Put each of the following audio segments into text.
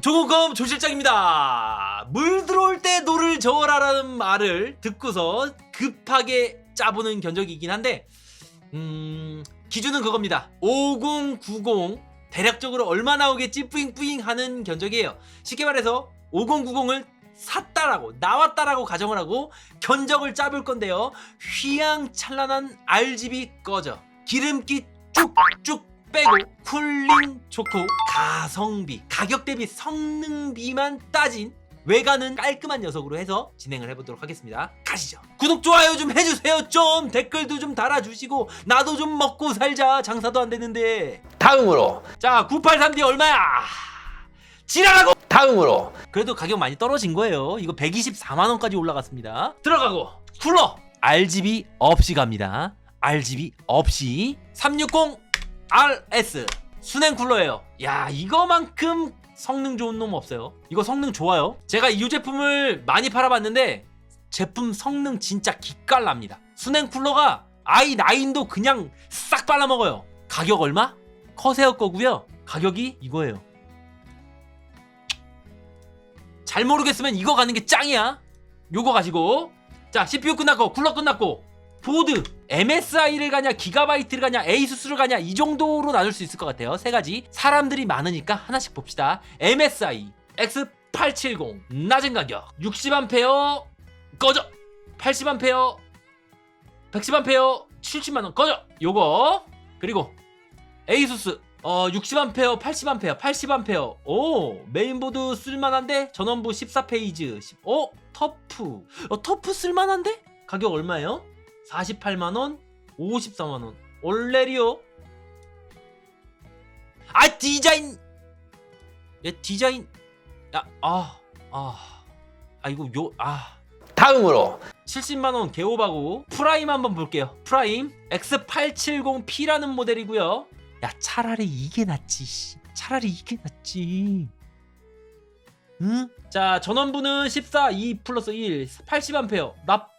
조금 조 실장입니다. 물 들어올 때 노를 저어라라는 말을 듣고서 급하게 짜보는 견적이긴 한데 음, 기준은 그겁니다. 5090 대략적으로 얼마 나오겠지 뿌잉뿌잉 하는 견적이에요. 쉽게 말해서 5090을 샀다라고 나왔다라고 가정을 하고 견적을 짜볼 건데요. 휘황찬란한 RGB 꺼져 기름기 쭉쭉 빼고 쿨링 좋고 가성비 가격 대비 성능비만 따진 외관은 깔끔한 녀석으로 해서 진행을 해보도록 하겠습니다. 가시죠. 구독 좋아요 좀 해주세요. 좀 댓글도 좀 달아주시고 나도 좀 먹고 살자. 장사도 안 되는데. 다음으로 자 983D 얼마야? 지랄하고. 다음으로 그래도 가격 많이 떨어진 거예요. 이거 124만 원까지 올라갔습니다. 들어가고 쿨러 RGB 없이 갑니다. RGB 없이 360 RS 순행 쿨러예요. 야 이거만큼 성능 좋은 놈 없어요. 이거 성능 좋아요. 제가 이 제품을 많이 팔아봤는데 제품 성능 진짜 기깔납니다. 순행 쿨러가 i9도 그냥 싹 빨아먹어요. 가격 얼마? 커세어 거고요. 가격이 이거예요. 잘 모르겠으면 이거 가는 게 짱이야. 요거 가지고 자 CPU 끝났고 쿨러 끝났고 보드 MSI를 가냐 기가바이트를 가냐 에이수스를 가냐 이 정도로 나눌 수 있을 것 같아요. 세 가지. 사람들이 많으니까 하나씩 봅시다. MSI X870 낮은 가격 60A 꺼져. 80A 110A 70만원 꺼져. 요거. 그리고 에이수스 어 60A 80A 80A 오 메인보드 쓸만한데? 전원부 14페이지. 10, 어 터프. 어 터프 쓸만한데? 가격 얼마예요? 48만원 54만원. 올레리오 아 디자인! 야 디자인. 야아아. 아, 아 이거 요아. 다음으로. 70만원 개오바고 프라임 한번 볼게요. 프라임. X870P라는 모델이고요. 야 차라리 이게 낫지 씨. 차라리 이게 낫지. 응? 자 전원부는 14 2 플러스 1 80A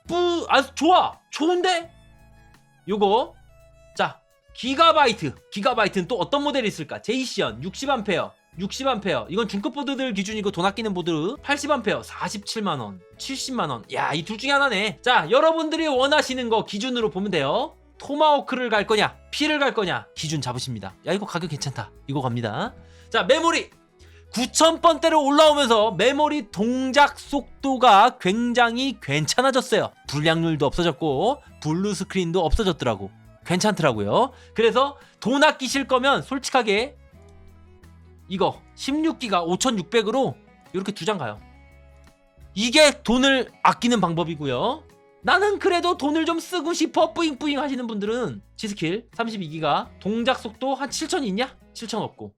나쁘 아 좋아. 좋은데? 요거. 자 기가바이트. 기가바이트는 또 어떤 모델이 있을까? 제이시언 60A 60A 이건 중급 보드들 기준이고 돈 아끼는 보드. 80A 47만원. 70만원. 야 이 둘 중에 하나네. 자 여러분들이 원하시는 거 기준으로 보면 돼요. 토마호크를 갈 거냐 피를 갈 거냐 기준 잡으십니다. 야 이거 가격 괜찮다. 이거 갑니다. 자 메모리 9000번대로 올라오면서 메모리 동작 속도가 굉장히 괜찮아졌어요 불량률도 없어졌고 블루 스크린도 없어졌더라고 괜찮더라고요 그래서 돈 아끼실 거면 솔직하게 이거 16기가 5600으로 이렇게 두 장 가요. 이게 돈을 아끼는 방법이고요. 나는 그래도 돈을 좀 쓰고 싶어 뿌잉뿌잉 하시는 분들은 지스킬 32기가 동작 속도 한 7000 있냐? 7000 없고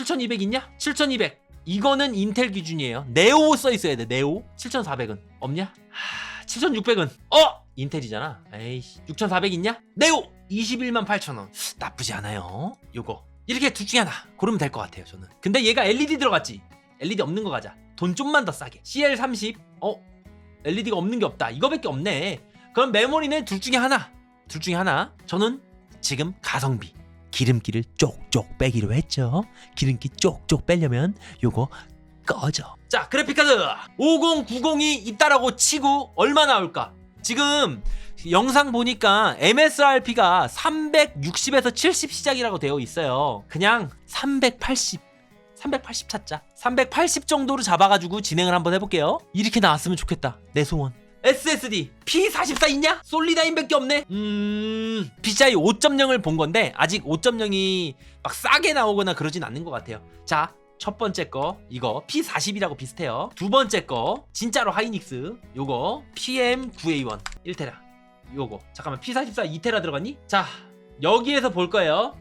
7200 있냐? 7200 이거는 인텔 기준이에요. 네오 써 있어야 돼. 네오. 7400은. 없냐? 하, 7600은. 어? 인텔이잖아. 에이씨. 6400 있냐? 네오. 21만 8천원. 나쁘지 않아요. 요거. 이렇게 둘 중에 하나 고르면 될 것 같아요 저는. 근데 얘가 LED 들어갔지. LED 없는 거 가자. 돈 좀만 더 싸게. CL30 어? LED가 없는 게 없다. 이거밖에 없네. 그럼 메모리는 둘 중에 하나. 둘 중에 하나. 저는 지금 가성비 기름기를 쪽쪽 빼기로 했죠 기름기 쪽쪽 빼려면 요거 꺼져 자 그래픽카드 5090이 있다라고 치고 얼마 나올까 지금 영상 보니까 MSRP가 360에서 70 시작이라고 되어 있어요. 그냥 380, 380 찾자. 380 정도로 잡아가지고 진행을 한번 해볼게요. 이렇게 나왔으면 좋겠다. 내 소원. SSD P44 있냐? 솔리다인밖에 없네. 음, PCI 5.0을 본 건데 아직 5.0이 막 싸게 나오거나 그러진 않는 것 같아요. 자, 첫 번째 거 이거 P40이라고 비슷해요. 두 번째 거 진짜로 하이닉스 요거 PM9A1 1테라. 요거 잠깐만 P44 2테라 들어갔니? 자 여기에서 볼 거예요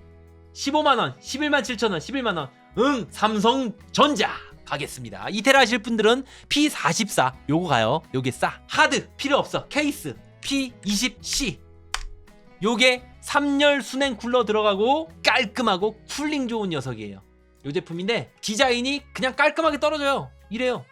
15만원 11만 7천원 11만원 응 삼성전자 가겠습니다. 2테라 하실 분들은 P44. 요거 가요. 요게 싸. 하드 필요 없어. 케이스. P20C. 요게 3열 순행 쿨러 들어가고 깔끔하고 쿨링 좋은 녀석이에요. 요 제품인데 디자인이 그냥 깔끔하게 떨어져요. 이래요.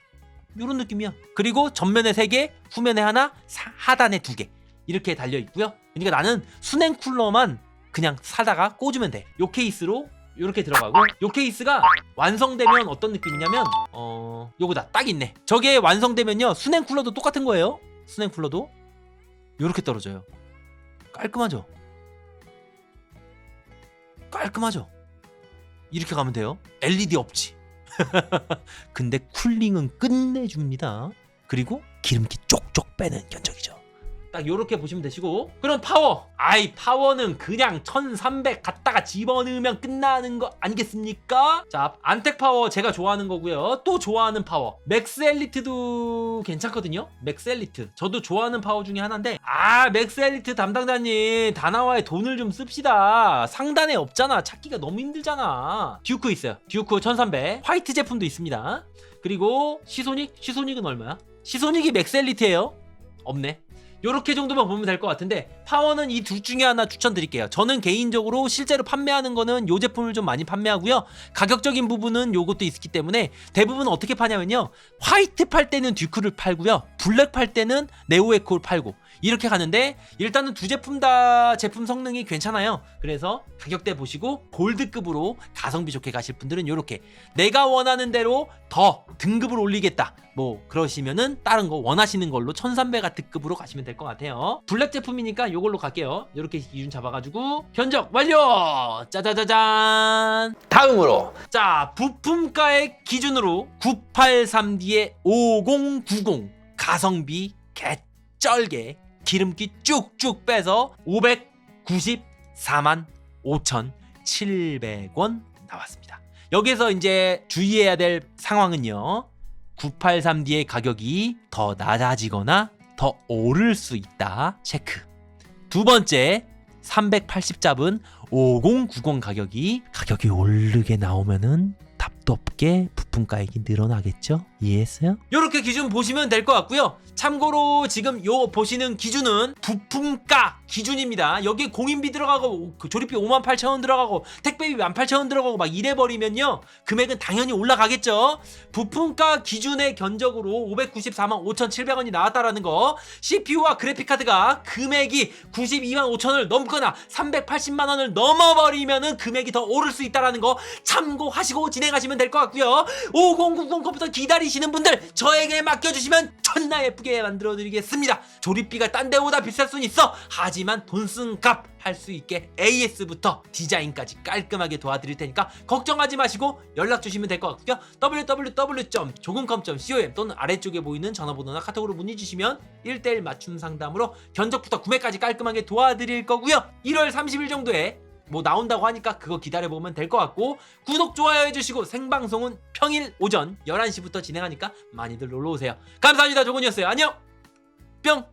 요런 느낌이야. 그리고 전면에 3개 후면에 하나 사- 하단에 2개. 이렇게 달려 있고요. 그러니까 나는 순행 쿨러만 그냥 사다가 꽂으면 돼. 요 케이스로 이렇게 들어가고 요 케이스가 완성되면 어떤 느낌이냐면 어 요거다. 딱 있네. 저게 완성되면요 수냉 쿨러도 똑같은 거예요. 수냉 쿨러도. 요렇게 떨어져요. 깔끔하죠? 깔끔하죠? 이렇게 가면 돼요. LED 없지. 근데 쿨링은 끝내줍니다. 그리고 기름기 쪽쪽 빼는 견적이죠 딱 요렇게 보시면 되시고. 그럼 파워. 아이 파워는 그냥 1300 갖다가 집어넣으면 끝나는 거 아니겠습니까? 자 안텍 파워 제가 좋아하는 거고요. 또 좋아하는 파워. 맥스 엘리트도 괜찮거든요. 맥스 엘리트. 저도 좋아하는 파워 중에 하나인데. 아 맥스 엘리트 담당자님 다나와의 돈을 좀 씁시다. 상단에 없잖아. 찾기가 너무 힘들잖아. 듀크 있어요. 듀크 1300 화이트 제품도 있습니다. 그리고 시소닉? 시소닉은 얼마야? 시소닉이 맥스 엘리트예요? 없네 요렇게 정도만 보면 될 것 같은데 파워는 이 둘 중에 하나 추천드릴게요. 저는 개인적으로 실제로 판매하는 거는 요 제품을 좀 많이 판매하고요. 가격적인 부분은 요것도 있기 때문에 대부분 어떻게 파냐면요. 화이트 팔 때는 듀크를 팔고요. 블랙 팔 때는 네오에코를 팔고 이렇게 가는데 일단은 두 제품 다 제품 성능이 괜찮아요. 그래서 가격대 보시고 골드급으로 가성비 좋게 가실 분들은 요렇게 내가 원하는 대로 더 등급을 올리겠다. 뭐 그러시면은 다른 거 원하시는 걸로 1300 같은 급으로 가시면 될 것 같아요. 블랙 제품이니까 요 걸로 갈게요. 요렇게 기준 잡아가지고 견적 완료! 짜자자잔! 다음으로 자, 부품가의 기준으로 983D에 5090 가성비 개쩔게 기름기 쭉쭉 빼서 594만 5,700원 나왔습니다. 여기서 이제 주의해야 될 상황은요. 983D의 가격이 더 낮아지거나 더 오를 수 있다. 체크. 두 번째, 380잡은 5090 가격이 가격이 오르게 나오면은 답도 없게 부품 가액이 늘어나겠죠? 이해했어요? 이렇게 기준 보시면 될 것 같고요. 참고로 지금 요 보시는 기준은 부품가 기준입니다. 여기 공인비 들어가고 그 조립비 5만 8천 원 들어가고 택배비 1만 8천 원 들어가고 막 이래 버리면요 금액은 당연히 올라가겠죠. 부품가 기준의 견적으로 594만 5,700원이 나왔다라는 거. CPU와 그래픽 카드가 금액이 92만 5천을 넘거나 380만 원을 넘어 버리면은 금액이 더 오를 수 있다라는 거 참고하시고 진행하시면 될 것 같고요. 5090 컴퓨터 기다리 시는 분들 저에게 맡겨주시면 존나 예쁘게 만들어드리겠습니다. 조립비가 딴 데보다 비쌀 수는 있어. 하지만 돈 쓴 값 할 수 있게 AS부터 디자인까지 깔끔하게 도와드릴 테니까 걱정하지 마시고 연락 주시면 될 것 같고요. www.조금컴.com 또는 아래쪽에 보이는 전화번호나 카톡으로 문의 주시면 1대1 맞춤 상담으로 견적부터 구매까지 깔끔하게 도와드릴 거고요. 1월 30일 정도에 뭐 나온다고 하니까 그거 기다려보면 될 것 같고 구독 좋아요 해주시고 생방송은 평일 오전 11시부터 진행하니까 많이들 놀러오세요. 감사합니다. 조건이었어요. 안녕. 뿅